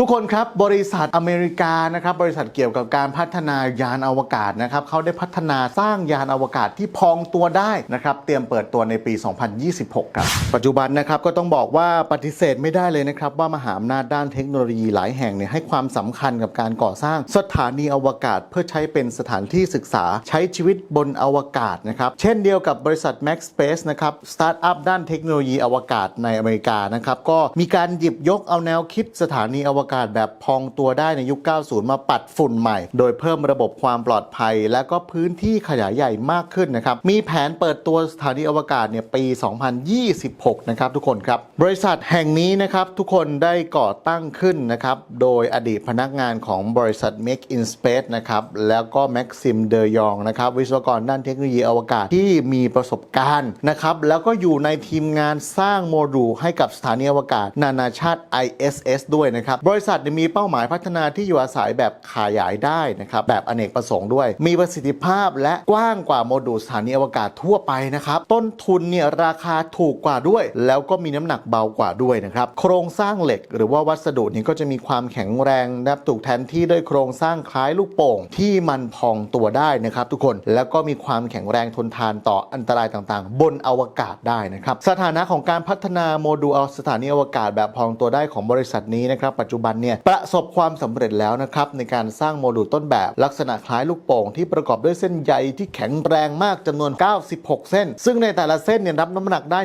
ทุกคนครับบริษัทอเมริกานะครับบริษัทเกี่ยวกับการพัฒนายานอวกาศนะครับเขาได้พัฒนาสร้างยานอวกาศที่พองตัวได้นะครับเตรียมเปิดตัวในปี 2026 ครับปัจจุบันนะครับก็ต้องบอกว่าปฏิเสธไม่ได้เลยนะครับว่ามหาอำนาจด้านเทคโนโลยีหลายแห่งเนี่ยให้ความสำคัญกับการก่อสร้างสถานีอวกาศ เพื่อใช้เป็นสถานที่ศึกษาใช้ชีวิตบนอวกาศนะครับเช่นเดียวกับบริษัท Max Space นะครับสตาร์ทอัพด้านเทคโนโลยีอวกาศในอเมริกานะครับก็มีการหยิบยกเอาแนวคิดสถานีอวกาศแบบพองตัวได้ในยุค 90 มาปัดฝุ่นใหม่ โดยเพิ่มระบบความปลอดภัย และก็พื้นที่ขยายใหญ่มากขึ้นนะครับ มีแผนเปิดตัวสถานีอวกาศเนี่ยปี 2026 นะครับทุกคนครับ บริษัทแห่งนี้นะครับทุกคนได้ก่อตั้งขึ้นนะครับโดยอดีตพนักงานของบริษัท Make in Space นะครับแล้วก็ Maxim De Jong นะครับวิศวกรด้านเทคโนโลยีอวกาศที่มีประสบการณ์นะครับแล้วก็อยู่ในทีมงานสร้างโมดูลให้กับสถานีอวกาศนานาชาติ ISS ด้วยนะครับบริริษัทมีเป้าหมายพัฒนาที่อยู่อาศัยแบบขยายได้นะครับแบบอเนกประสงค์ด้วย มีประสิทธิภาพและกว้างกว่าโมดูลสถานีอวกาศทั่วไปนะครับต้นทุนเนี่ยราคาถูกกว่าด้วย แล้วก็มีน้ำหนักเบากว่าด้วยนะครับโครงสร้างเหล็กหรือว่าวัสดุนี้ก็จะมีความแข็งแรงนะครับถูกแทนที่ด้วยโครงสร้างคล้ายลูกโป่งที่มันพองตัวได้นะครับทุกคนแล้วก็มีความแข็งแรงทนทานต่ออันตรายต่างๆ บนอวกาศได้นะครับสถานะของการพัฒนาโมดูลสถานีอวกาศแบบพองตัวได้ของบริษัทนี้นะครับปัจจุบันเนี่ยประสบความสำเร็จแล้วนะครับในการสร้างโมดูลต้นแบบ ลักษณะคล้ายลูกโป่งที่ประกอบด้วยเส้นใยที่แข็งแรงมากจำนวน 96 เส้น ซึ่งในแต่ละเส้นเนี่ยรับน้ำหนักได้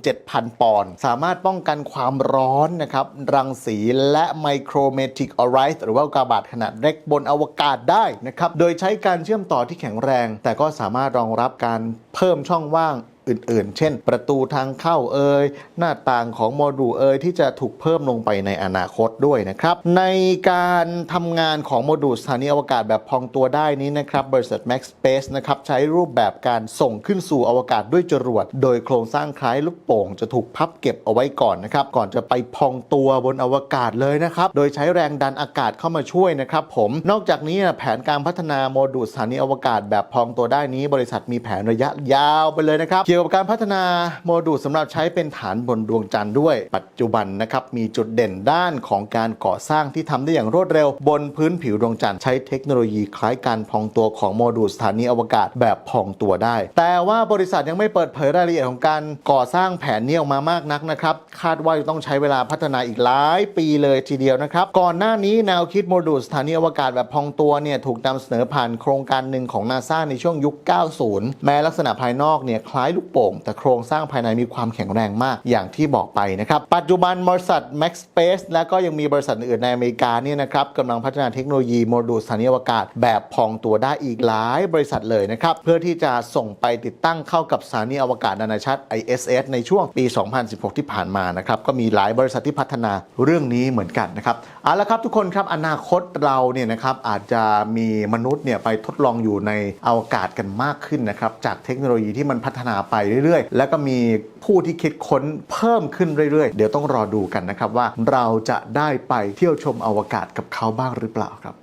17,000 ปอนด์สามารถป้องกันความร้อนนะครับรังสีและไมโครเมติกออไรส์หรือว่ากาบาตขนาดเล็กบนอวกาศได้นะครับโดยใช้การเชื่อมต่อที่แข็งแรง แต่ก็สามารถรองรับการเพิ่มช่องว่าง อื่นๆ เช่น ประตูทางเข้าเอ่ยหน้าต่างของโมดูลเอ่ยที่จะถูกเพิ่มลงไปในอนาคตด้วยนะครับ ในการทำงานของโมดูลสถานีอวกาศแบบพองตัวได้นี้นะครับบริษัท Max Space นะครับใช้รูปแบบการส่งขึ้นสู่อวกาศด้วยจรวด โดยโครงสร้างคล้ายลูกโป่งจะถูกพับเก็บเอาไว้ก่อนนะครับก่อนจะไปพองตัวบนอวกาศเลยนะครับโดยใช้แรงดันอากาศเข้ามาช่วยนะครับผมนอกจากนี้แผนการพัฒนาโมดูลสถานีอวกาศแบบพองตัวได้นี้ บริษัทมีแผนระยะยาวไปเลยนะครับเกี่ยวกับการพัฒนาโมดูลสำหรับใช้เป็นฐานบนดวงจันทร์ด้วย ปัจจุบันนะครับมีจุดเด่นด้านของการก่อสร้างที่ทำได้อย่างรวดเร็ว บนพื้นผิวดวงจันทร์ใช้เทคโนโลยีคล้ายการพองตัวของโมดูลสถานีอวกาศแบบพองตัวได้ แต่ว่าบริษัทยังไม่เปิดเผยรายละเอียดของการก่อสร้างแผนนี้ออกมามากนักนะครับคาดว่าจะต้องใช้เวลาพัฒนาอีกหลายปีเลยทีเดียวนะครับก่อนหน้านี้แนวคิดโมดูลสถานีอวกาศแบบพองตัวเนี่ยถูกนำเสนอผ่านโครงการหนึ่งของนาซาในช่วงยุค 90 แม้ลักษณะภายนอกเนี่ยคล้ายลูกกโป่ง แต่โครงสร้างภายในมีความแข็งแรงมากอย่างที่บอกไปนะครับ ปัจจุบันบริษัท Max Space และก็ยังมีบริษัทอื่นในอเมริกาเนี่ยนะครับกำลังพัฒนาเทคโนโลยีโมดูลสถานีอวกาศ แบบพองตัวได้อีกหลายบริษัทเลยนะครับ เพื่อที่จะส่งไปติดตั้งเข้ากับสถานีอวกาศนานาชาติ ISS ในช่วงปี 2016 ที่ผ่านมานะครับก็มีหลายบริษัทที่พัฒนาเรื่องนี้เหมือนกันนะครับเอาละครับทุกคนครับอนาคตเราเนี่ยนะครับอาจจะมีมนุษย์เนี่ยไปทดลองอยู่ในอวกาศกันมากขึ้นนะครับจากเทคโนโลยีที่มันพัฒนาไปเรื่อยๆ แล้วก็มีผู้ที่คิดค้นเพิ่มขึ้นเรื่อยๆ เดี๋ยวต้องรอดูกันนะครับว่าเราจะได้ไปเที่ยวชมอวกาศกับเขาบ้างหรือเปล่าครับ